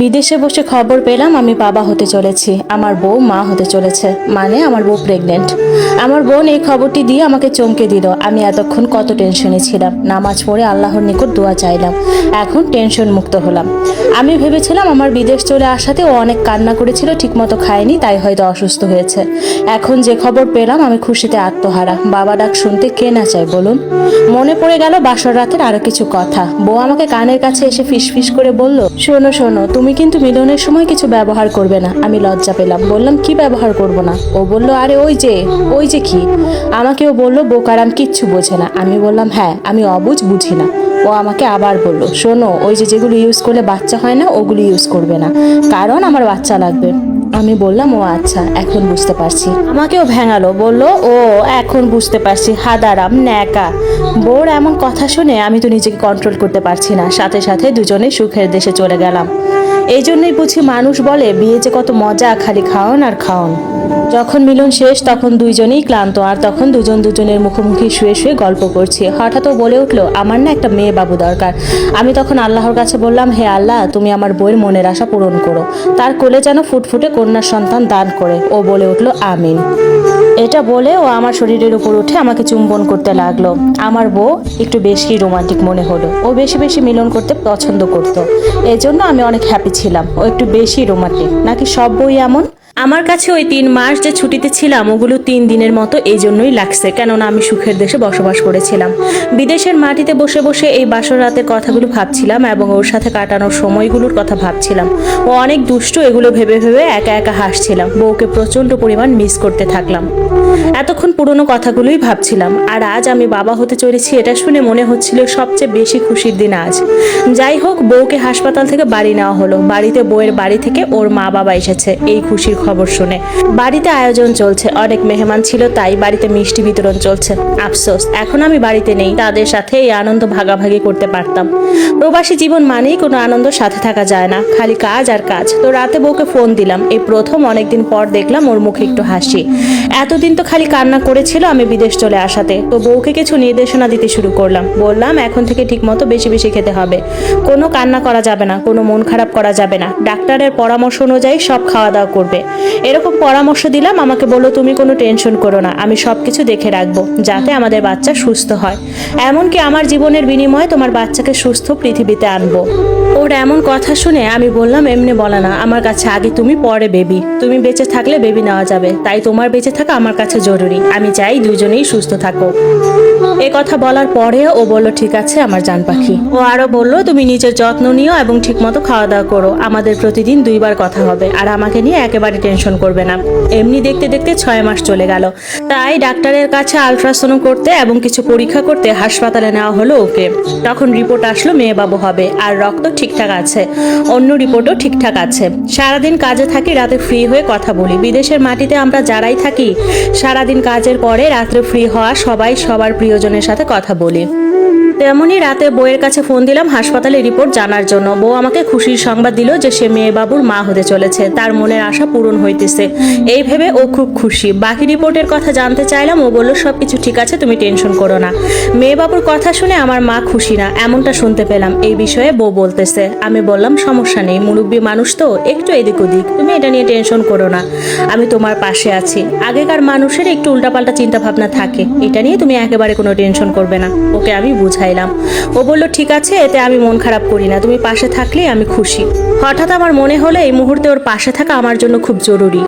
বিদেশে বসে খবর পেলাম আমি বাবা হতে চলেছি, আমার বউ মা হতে চলেছে মানে আমার বউ প্রেগনেন্ট আমার বোন এই খবরটি দিয়ে আমাকে চমকে দিল, আমি এতক্ষণ কত টেনশনে ছিলাম, নামাজ পড়ে আল্লাহর নিকট দোয়া চাইলাম, এখন টেনশন মুক্ত হলাম। আমি ভেবেছিলাম আমার বিদেশ চলে আসাতে ও অনেক কান্না করেছিল, ঠিকমতো খায়নি, তাই হয়তো অসুস্থ হয়েছে। এখন যে খবর পেলাম, আমি খুশিতে আত্মহারা। বাবা ডাক শুনতে কে না চায় বলুন? মনে পড়ে গেল বাসর রাতের আরও কিছু কথা। বউ আমাকে কানের কাছে এসে ফিসফিস করে বলল, শোনো শোনো তুমি কিন্তু মিলনের সময় কিছু ব্যবহার করবে না। আমি লজ্জা পেলাম। বললাম, কি ব্যবহার করব না? ও বলল, আরে ওই যে ওই যে কি? আমাকেও বলল, বোকারাম কিচ্ছু বোঝে না। আমি বললাম হ্যাঁ আমি অবুঝ বুঝি না। ও আমাকে আবার বলল, শোনো, ওই যে যেগুলো ইউজ করলে বাচ্চা হয় না, ওগুলো ইউজ করবে না। কারণ আমার বাচ্চা লাগবে। আমি বললাম, ও আচ্ছা এখন বুঝতে পারছি। আমাকেও ভেঙালো, বলল, ও, এখন বুঝতে পারছি, হাদারাম, ন্যাকা। বোর এমন কথা শুনে আমি তো নিজেকে কন্ট্রোল করতে পারছি না। সাথে সাথে দুজনে সুখের দেশে চলে গেলাম। এই জন্যই বুঝি মানুষ বলে, বিয়ে যে কত মজা, খালি খাওয়ান আর খাওয়ান যখন মিলন শেষ, তখন দুইজনেই ক্লান্ত, আর তখন দুজন দুজনের মুখোমুখি শুয়ে শুয়ে গল্প করছি। হঠাৎ ও বলে উঠল, আমার না একটা মেয়ে বাবু দরকার। আমি তখন আল্লাহর কাছে বললাম, হে আল্লাহ, তুমি আমার বইয়ের মনের আশা পূরণ করো। তার কোলে যেন ফুটফুটে কন্যা সন্তান দান করে। ও বলে উঠল, আমিন। এটা বলে ও আমার শরীরের উপর উঠে আমাকে চুম্বন করতে লাগল। আমার বউ একটু বেশি রোমান্টিক মনে হলো। ও বেশি বেশি মিলন করতে পছন্দ করতো। এই জন্য আমি অনেক হ্যাপি ছিলাম। ও একটু বেশি রোমান্টিক। নাকি সব বই এমন? আমার কাছে ওই তিন মাস যে ছুটিতে ছিলাম, ওগুলো তিন দিনের মতো এই জন্যই লাগছে। কেননা আমি সুখের দেশে বসবাস করেছিলাম। বিদেশের মাটিতে বসে বসে এই বাসর রাতের কথাগুলো ভাবছিলাম এবং ওর সাথে কাটানোর সময়গুলোর কথা ভাবছিলাম। ও অনেক দুষ্ট, এগুলো ভেবে ভেবে একা একা হাসছিলাম। বউকে প্রচণ্ড পরিমাণ মিস করতে থাকলাম। এতক্ষণ পুরনো কথাগুলোই ভাবছিলাম। আর আজ আমি বাবা হতে চলেছি এটা শুনে মনে হচ্ছিল সবচেয়ে বেশি খুশির দিন আজ। যাই হোক, বউকে হাসপাতাল থেকে বাড়ি নেওয়া হলো। বাড়িতে বউয়ের বাড়ি থেকে ওর মা বাবা এসেছে। এই খুশির খবর শুনে। বাড়িতে আয়োজন চলছে, অনেক মেহমান ছিল, তাই বাড়িতে মিষ্টি বিতরণ চলছে। আফসোস, এখন আমি বাড়িতে নেই, তাদের সাথে এই আনন্দ ভাগাভাগি করতে পারতাম। প্রবাসী জীবন মানেই কোনো আনন্দ সাথে থাকা যায় না, খালি কাজ আর কাজ। তো রাতে বউকে ফোন দিলাম, এই প্রথম অনেকদিন পর দেখলাম ওর মুখে একটু হাসি। এতদিন তো খালি কান্না করেছিল আমি বিদেশ চলে আসাতে, তো বউকে কিছু নির্দেশনা দিতে শুরু করলাম। বললাম, এখন থেকে ঠিকমতো বেশি বেশি খেতে হবে। কোনো কান্না করা যাবে না, কোনো মন খারাপ করা যাবে না। ডাক্তারের পরামর্শ অনুযায়ী সব খাওয়া দাওয়া করবে। এরকম পরামর্শ দিলাম, আমাকে বলল, তুমি কোনো টেনশন করো না, আমি সব কিছু দেখে রাখব, যাতে আমাদের বাচ্চা সুস্থ হয়। এমনকি আমার জীবনের বিনিময়ে তোমার বাচ্চাকে সুস্থ পৃথিবীতে আনব। ওর এমন কথা শুনে আমি বললাম, এমনি বলা না, আমার কাছে আগে তুমি, পরে বেবি। তুমি বেঁচে থাকলে বেবি নেওয়া যাবে, তাই তোমার বেঁচে থাকা আমার কাছে জরুরি। আমি চাই দুজনেই সুস্থ থাকো। এ কথা বলার পরে ও বলল, ঠিক আছে, আমার জান পাখি। ও আরও বলল, তুমি নিজের যত্ন নিও এবং ঠিকমতো খাওয়া দাওয়া করো। আমাদের প্রতিদিন দুইবার কথা হবে, আর আমাকে নিয়ে একেবারে টেনশন করবে না। এমনি দেখতে দেখতে ছয় মাস চলে গেল। তাই ডাক্তারের কাছে আলট্রাসাউন্ড করতে এবং কিছু পরীক্ষা করতে হাসপাতালে নেওয়া হলো ওকে। তখন রিপোর্ট আসলো মেয়ে বাবু হবে আর রক্ত ঠিকঠাক আছে। অন্য রিপোর্টও ঠিকঠাক আছে। সারাদিন কাজে থাকি, রাতে ফ্রি হয়ে কথা বলি। বিদেশের মাটিতে আমরা যারাই থাকি, সারাদিন কাজের পরে রাত্রে ফ্রি হওয়া সবাই সবার প্রিয়জনের সাথে কথা বলি। তেমনই রাতে বউয়ের কাছে ফোন দিলাম হাসপাতালে রিপোর্ট জানার জন্য। বউ আমাকে খুশির সংবাদ দিল যে সে মেয়ে বাবুর মা হতে চলেছে। তার মনের আশা পূরণ হইতেছে। এই ভেবে ও খুব খুশি। বাকি রিপোর্টের কথা জানতে চাইলাম, ও বলল, সব কিছু ঠিক আছে, তুমি টেনশন করো না। মেয়ে বাবুর কথা শুনে আমার মা খুশি না, এমনটা শুনতে পেলাম। এই বিষয়ে বউ বলতেছে, আমি বললাম, সমস্যা নেই, মুরব্বী মানুষ তো, একটু এদিক ওদিক। তুমি এটা নিয়ে টেনশন করো না। আমি তোমার পাশে আছি। আগেকার মানুষের একটু উল্টাপাল্টা চিন্তা ভাবনা থাকে। এটা নিয়ে তুমি একেবারে কোনো টেনশন করবে না। ওকে আমি বুঝাইলাম ও বলল, ঠিক আছে, এতে আমি মন খারাপ করি না। তুমি পাশে থাকলেই আমি খুশি। হঠাৎ আমার মনে হলো, এই মুহূর্তে ওর পাশে থাকা আমার জন্য খুব জরুরি।